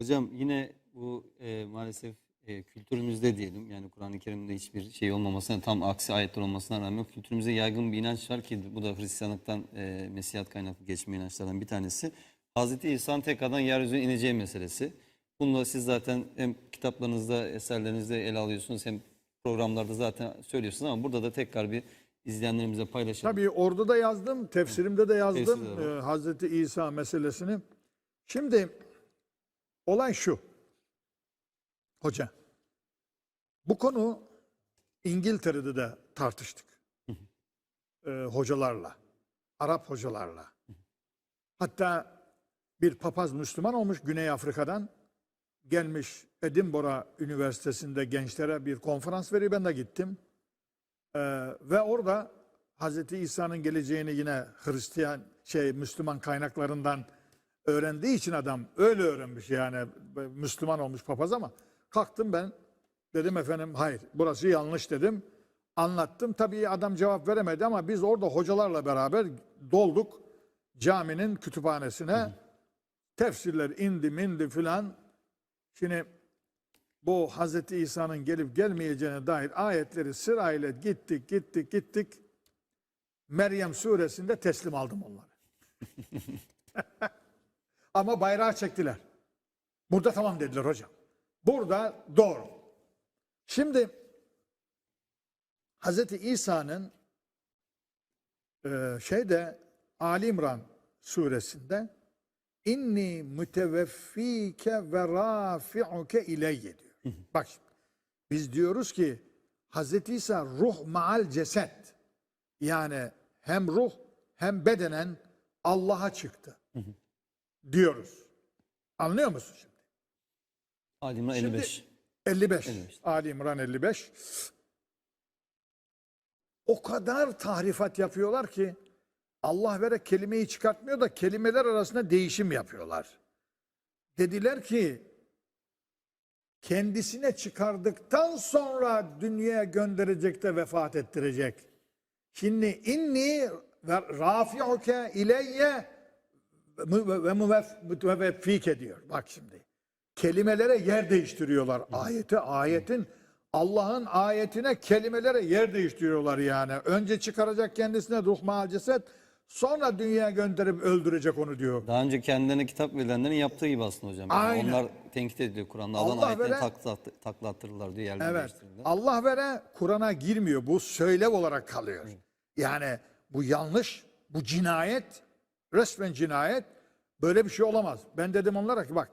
Hocam yine bu e, maalesef e, kültürümüzde diyelim yani Kur'an-ı Kerim'de hiçbir şey olmamasına tam aksi ayetler olmasına rağmen kültürümüzde yaygın bir inanç var ki bu da Hristiyanlıktan e, Mesihiyat kaynaklı geçme inançlardan bir tanesi. Hazreti İsa'nın tekrardan yeryüzüne ineceği meselesi. Bunu da siz zaten hem kitaplarınızda, eserlerinizde ele alıyorsunuz hem programlarda zaten söylüyorsunuz ama burada da tekrar bir izleyenlerimize paylaşalım. Tabii orada da yazdım, tefsirimde de yazdım e, Hazreti İsa meselesini. Şimdi olay şu. Hoca. Bu konu İngiltere'de de tartıştık. E, hocalarla. Arap hocalarla. Hatta bir papaz Müslüman olmuş Güney Afrika'dan gelmiş Edinburgh Üniversitesi'nde gençlere bir konferans veriyor. Ben de gittim. Ee, ve orada Hazreti İsa'nın geleceğini yine Hristiyan şey Müslüman kaynaklarından öğrendiği için adam öyle öğrenmiş yani Müslüman olmuş papaz ama kalktım ben dedim efendim hayır burası yanlış dedim. Anlattım tabii adam cevap veremedi ama biz orada hocalarla beraber dolduk caminin kütüphanesine. Tefsirler indi mindi filan. Şimdi bu Hazreti İsa'nın gelip gelmeyeceğine dair ayetleri sırayla gittik gittik gittik. Meryem suresinde teslim aldım onları. Ama bayrağı çektiler. Burada tamam dediler hocam. Burada doğru. Şimdi Hazreti İsa'nın e, şeyde Ali İmran suresinde inni müteveffike ve rafi'uke ileyye diyor. Bak şimdi, biz diyoruz ki Hazreti İsa ruh maal ceset. Yani hem ruh hem bedenen Allah'a çıktı. Diyoruz. Anlıyor musun şimdi? Ali İmran Şimdi- 55. 55. 55. Ali İmran 55. O kadar tahrifat yapıyorlar ki Allah vere kelimeyi çıkartmıyor da kelimeler arasında değişim yapıyorlar. Dediler ki kendisine çıkardıktan sonra dünyaya gönderecek de vefat ettirecek. Şimdi inni ve rafi'uke ileyye ve müveffike diyor. Bak şimdi. Kelimelere yer değiştiriyorlar. Ayete ayetin Allah'ın ayetine kelimelere yer değiştiriyorlar yani. Önce çıkaracak kendisine ruh mal ceset sonra dünyaya gönderip öldürecek onu diyor. Daha önce kendilerine kitap verilenlerin yaptığı gibi aslında hocam. Yani Aynen. Onlar tenkit ediliyor Kur'an'da. Alan Allah ayetleri vere- takla, attı- takla attırırlar diyor. Yerler Evet. Allah vere Kur'an'a girmiyor. Bu söylev olarak kalıyor. Yani bu yanlış, bu cinayet, resmen cinayet. Böyle bir şey olamaz. Ben dedim onlara ki bak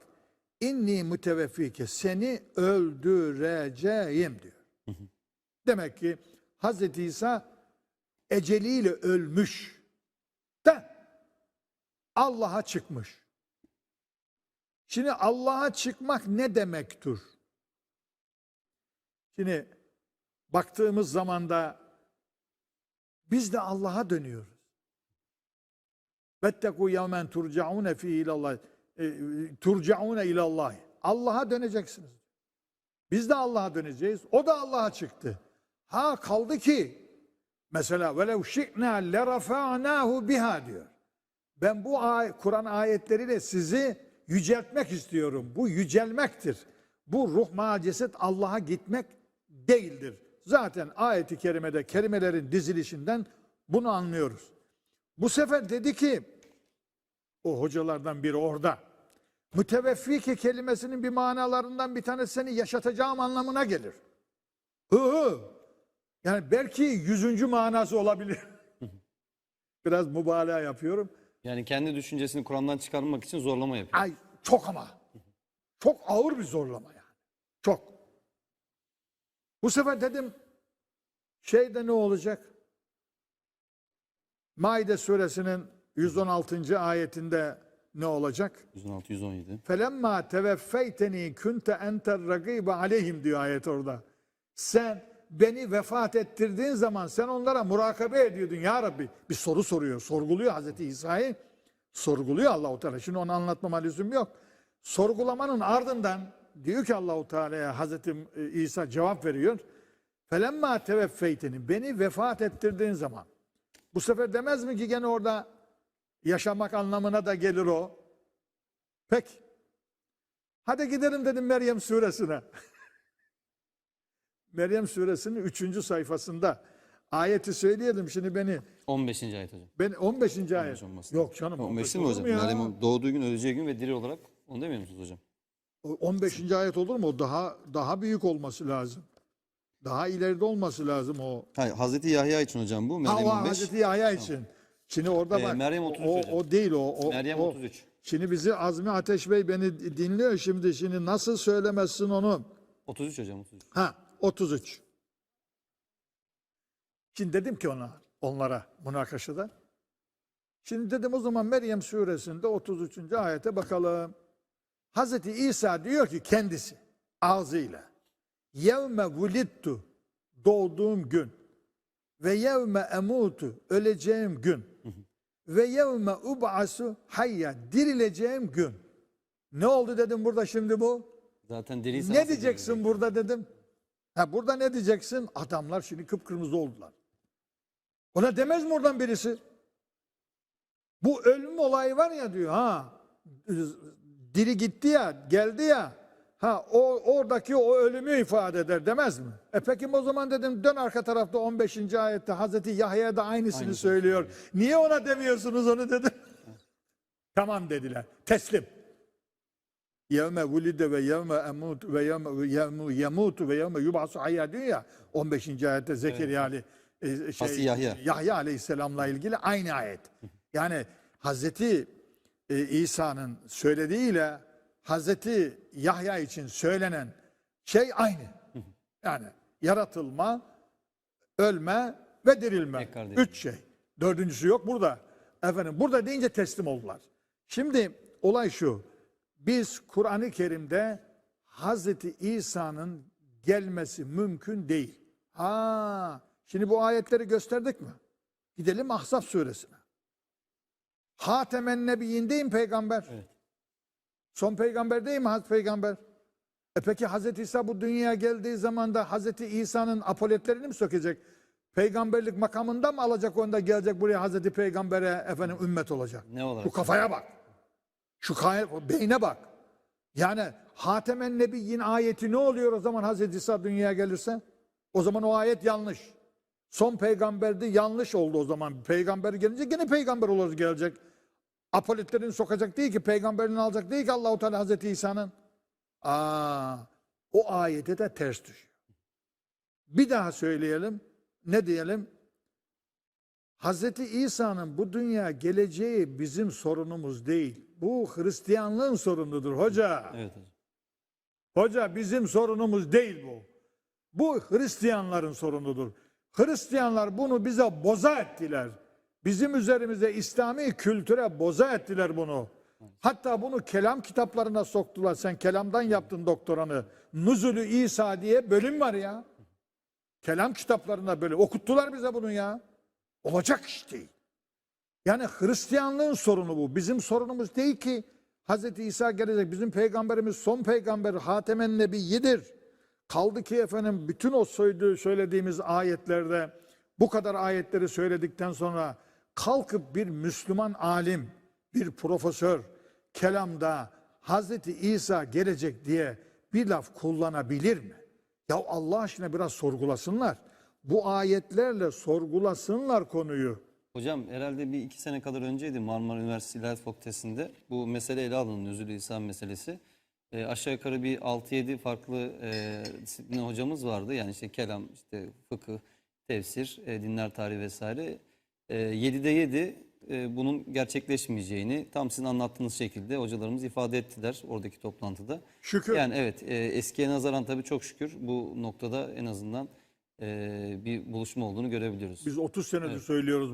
inni müteveffike seni öldüreceğim diyor. Demek ki Hazreti İsa eceliyle ölmüş. De Allah'a çıkmış. Şimdi Allah'a çıkmak ne demektir? Şimdi baktığımız zaman da biz de Allah'a dönüyoruz. Vetteku yevmen turcaune fi ilallah e, turcaune. Allah'a döneceksiniz. Biz de Allah'a döneceğiz. O da Allah'a çıktı. Ha kaldı ki mesela velev şi'na lerafa'nahu biha diyor. Ben bu ay- Kur'an ayetleriyle sizi yüceltmek istiyorum. Bu yücelmektir. Bu ruh ma ceset Allah'a gitmek değildir. Zaten ayeti kerimede kelimelerin dizilişinden bunu anlıyoruz. Bu sefer dedi ki o hocalardan biri orada. Müteveffike kelimesinin bir manalarından bir tanesi seni yaşatacağım anlamına gelir. Hı hı. Yani belki yüzüncü manası olabilir. Biraz mübalağa yapıyorum. Yani kendi düşüncesini Kur'an'dan çıkarmak için zorlama yapıyor. Ay çok ama. Çok ağır bir zorlama yani. Çok. Bu sefer dedim şeyde ne olacak? Maide suresinin 116. ayetinde ne olacak? 116 117. Felemma teveffeyteni kunte enter ragibe aleyhim diyor ayet orada. Sen beni vefat ettirdiğin zaman sen onlara murakabe ediyordun ya Rabbi. Bir soru soruyor, sorguluyor Hazreti İsa'yı. Sorguluyor Allahu Teala. Şimdi onu anlatmama lüzum yok. Sorgulamanın ardından diyor ki Allahu Teala'ya Hazreti İsa cevap veriyor. Felemma teveffeyteni beni vefat ettirdiğin zaman bu sefer demez mi ki gene orada yaşamak anlamına da gelir o. Peki. Hadi gidelim dedim Meryem suresine. Meryem suresinin 3. sayfasında ayeti söyleyelim şimdi beni. 15. ayet hocam. Ben 15. ayet. olmasın. Yok canım. 15 olur mi hocam? Meryem'in doğduğu gün, öleceği gün ve diri olarak onu demiyor musunuz hocam? O 15. ayet olur mu? O daha daha büyük olması lazım. Daha ileride olması lazım o. Hayır, Hazreti Yahya için hocam bu. Ha, Meryem o 15. Hazreti Yahya için. Şimdi orada Ee, bak. Meryem 33 o, hocam. o değil o. o Meryem o. 33. Şimdi bizi Azmi Ateş Bey beni dinliyor şimdi. Şimdi nasıl söylemezsin onu? 33 hocam 33. Ha 33. Şimdi dedim ki ona, onlara münakaşada. Şimdi dedim o zaman Meryem suresinde 33. ayete bakalım. Hazreti İsa diyor ki kendisi ağzıyla yevme vulittu doğduğum gün ve yevme emutu öleceğim gün ve yevme ub'asu hayya dirileceğim gün. Ne oldu dedim burada şimdi bu? Zaten diriyse Ne diyeceksin burada dedim. Ha burada ne diyeceksin? Adamlar şimdi kıpkırmızı oldular. Ona demez mi oradan birisi? Bu ölüm olayı var ya diyor ha. Diri gitti ya, geldi ya. Ha o oradaki o ölümü ifade eder demez mi? E peki o zaman dedim dön arka tarafta 15. ayette Hazreti Yahya da aynısını Aynısını söylüyor. Niye ona demiyorsunuz onu dedim. tamam dediler. Teslim. Yevme vulide ve yevme emut ve yevme yevme yemutu ve yevme yub'asu hayya diyor ya 15. ayette Zekeriya Ali e, şey, Yahya. Yahya Aleyhisselam'la ilgili aynı ayet. Yani Hazreti e, İsa'nın söylediğiyle Hazreti Yahya için söylenen şey aynı. Yani yaratılma, ölme ve dirilme. Üç şey. Dördüncüsü yok burada. Efendim burada deyince teslim oldular. Şimdi olay şu. Biz Kur'an-ı Kerim'de Hazreti İsa'nın gelmesi mümkün değil. Ha, şimdi bu ayetleri gösterdik mi? Gidelim Ahzab suresine. Hatemen Nebiyindeyim peygamber. Evet. Son peygamber değil mi Hazreti Peygamber? E peki Hazreti İsa bu dünyaya geldiği zaman da Hazreti İsa'nın apoletlerini mi sökecek? Peygamberlik makamında mı alacak onda gelecek buraya Hazreti Peygamber'e efendim ümmet olacak? Ne olarak? Bu kafaya bak. Şu kay- beyne bak. Yani Hatemen Nebiyyin ayeti ne oluyor o zaman Hazreti İsa dünyaya gelirse? O zaman o ayet yanlış. Son peygamberdi yanlış oldu o zaman. Peygamber gelince gene peygamber olur gelecek. Apoletlerini sokacak değil ki, peygamberini alacak değil ki Allahu Teala Hazreti İsa'nın. Aa, o ayete de ters düşüyor. Bir daha söyleyelim. Ne diyelim? Hazreti İsa'nın bu dünya geleceği bizim sorunumuz değil. Bu Hristiyanlığın sorunudur hoca. Evet. Hoca bizim sorunumuz değil bu. Bu Hristiyanların sorunudur. Hristiyanlar bunu bize boza ettiler. Bizim üzerimize İslami kültüre boza ettiler bunu. Hatta bunu kelam kitaplarına soktular. Sen kelamdan yaptın doktoranı. Nuzulü İsa diye bölüm var ya. Kelam kitaplarında böyle okuttular bize bunu ya. Olacak iş değil. Yani Hristiyanlığın sorunu bu. Bizim sorunumuz değil ki Hz. İsa gelecek. Bizim peygamberimiz son peygamber Hatemen Nebiyyidir. Kaldı ki efendim bütün o söylediği- söylediğimiz ayetlerde bu kadar ayetleri söyledikten sonra kalkıp bir Müslüman alim, bir profesör kelamda Hazreti İsa gelecek diye bir laf kullanabilir mi? Ya Allah aşkına biraz sorgulasınlar. Bu ayetlerle sorgulasınlar konuyu. Hocam herhalde bir iki sene kadar önceydi Marmara Üniversitesi İlahiyat Fakültesi'nde bu mesele ele alındı. Nüzul İsa meselesi. E, aşağı yukarı bir 6-7 farklı e, disiplin hocamız vardı. Yani işte kelam, işte fıkıh, tefsir, e, dinler tarihi vesaire. E, 7'de 7 e, bunun gerçekleşmeyeceğini tam sizin anlattığınız şekilde hocalarımız ifade ettiler oradaki toplantıda. Şükür. Yani evet e, eskiye nazaran tabii çok şükür bu noktada en azından e, bir buluşma olduğunu görebiliyoruz. Biz 30 senedir söylüyoruz